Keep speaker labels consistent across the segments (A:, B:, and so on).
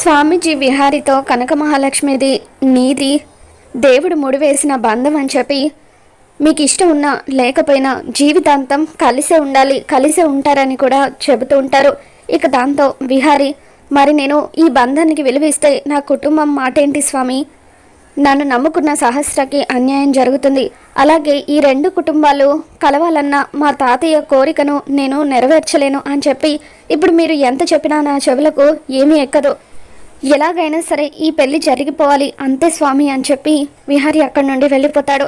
A: స్వామీజీ విహారితో కనక మహాలక్ష్మిది నీది దేవుడు ముడివేసిన బంధం అని చెప్పి మీకు ఇష్టం ఉన్నా లేకపోయినా జీవితాంతం కలిసే ఉండాలి కలిసే ఉంటారని కూడా చెబుతూ ఉంటారు. ఇక దాంతో విహారి మరి నేను ఈ బంధానికి విలువిస్తే నా కుటుంబం మాటేంటి స్వామి? నన్ను నమ్ముకున్న సహస్రకి అన్యాయం జరుగుతుంది. అలాగే ఈ రెండు కుటుంబాలు కలవాలన్న మా తాతయ్య కోరికను నేను నెరవేర్చలేను అని చెప్పి ఇప్పుడు మీరు ఎంత చెప్పినా నా చెవులకు ఏమీ ఎక్కదు. ఎలాగైనా సరే ఈ పెళ్ళి జరిగిపోవాలి అంతే స్వామి అని చెప్పి విహారి అక్కడి నుండి వెళ్ళిపోతాడు.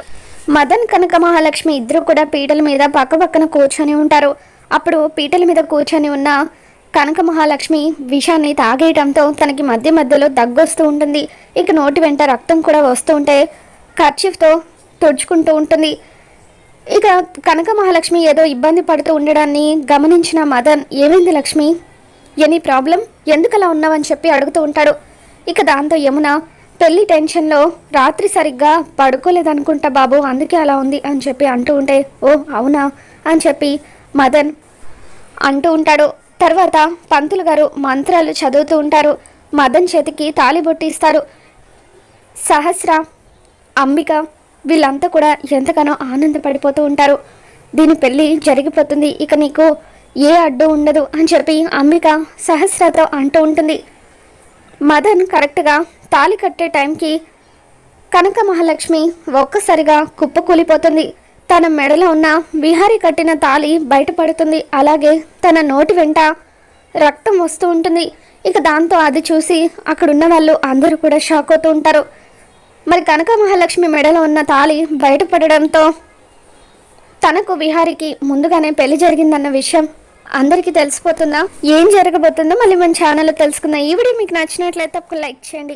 A: మదన్ కనక మహాలక్ష్మి ఇద్దరు కూడా పీటల మీద పక్కపక్కన కూర్చొని ఉంటారు. అప్పుడు పీటల మీద కూర్చొని ఉన్న కనక మహాలక్ష్మి విషాన్ని తాగేయడంతో తనకి మధ్య మధ్యలో దగ్గొస్తూ ఉంటుంది. ఇక నోటి వెంట రక్తం కూడా వస్తూ ఉంటే ఖర్చీఫ్తో తుడుచుకుంటూ ఉంటుంది. ఇక కనక మహాలక్ష్మి ఏదో ఇబ్బంది పడుతూ ఉండడాన్ని గమనించిన మదన్ ఏమైంది లక్ష్మి? ఎనీ ప్రాబ్లం ఎందుకు అలా ఉన్నావని చెప్పి అడుగుతూ ఉంటాడు. ఇక దాంతో యమున పెళ్ళి టెన్షన్లో రాత్రి సరిగ్గా పడుకోలేదనుకుంటా బాబు అందుకే అలా ఉంది అని చెప్పి అంటూ ఉంటే ఓ అవునా? అని చెప్పి మదన్ అంటూ ఉంటాడు. తర్వాత పంతులు గారు మంత్రాలు చదువుతూ ఉంటారు. మదన్ చేతికి తాళిబొట్టి ఇస్తారు. సహస్ర అంబిక వీళ్ళంతా కూడా ఎంతగానో ఆనందపడిపోతూ ఉంటారు. దీని పెళ్ళి జరిగిపోతుంది. ఇక నీకు ఏ అడ్డు ఉండదు అని చెప్పి అంబిక సహస్రతో అంటూ ఉంటుంది. మదన్ కరెక్ట్గా తాళి కట్టే టైంకి కనక మహాలక్ష్మి ఒక్కసారిగా కుప్పకూలిపోతుంది. తన మెడలో ఉన్న విహారి కట్టిన తాళి బయటపడుతుంది. అలాగే తన నోటి వెంట రక్తం వస్తూ ఉంటుంది. ఇక దాంతో అది చూసి అక్కడున్న వాళ్ళు అందరూ కూడా షాక్ అవుతూ ఉంటారు. మరి కనక మహాలక్ష్మి మెడలో ఉన్న తాళి బయటపడడంతో తనకు విహారికి ముందుగానే పెళ్ళి జరిగిందన్న విషయం అందరికీ తెలిసిపోతుందా? ఏం జరగబోతుందో మళ్ళీ మన ఛానల్లో తెలుసుకుందాం. ఈ వీడియో మీకు నచ్చినట్లయితే తప్పకుండా లైక్ చేయండి.